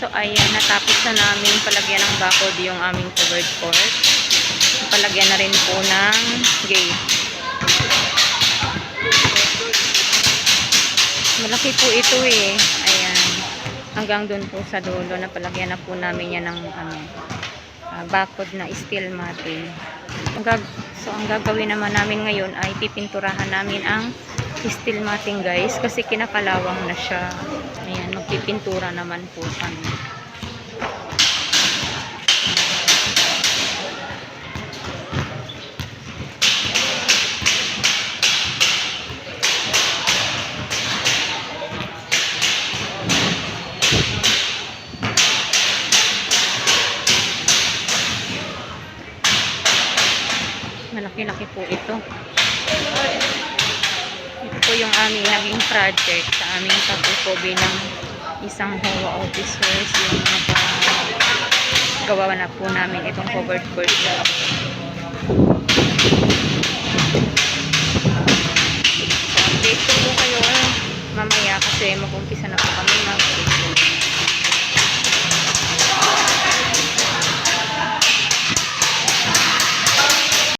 So, ayan, natapos na namin palagyan ng bakod yung aming covered court. Palagyan na rin po ng gate. Malaki po ito eh. Ayan. Hanggang dun po sa dulo, napalagyan na po namin yan ng ano, ah, bakod na steel matting. So, ang gagawin naman namin ngayon ay pipinturahan namin ang steel matting guys kasi kinakalawang na siya. Ayan, magpipintura naman po kami. Malaki-laki po ito. Ito po yung aming naging project sa aming pagkuko bilang isang HOA officers yung gawa na po namin itong covered court. So, update ko po kayo mamaya kasi mag-umpisa na po kami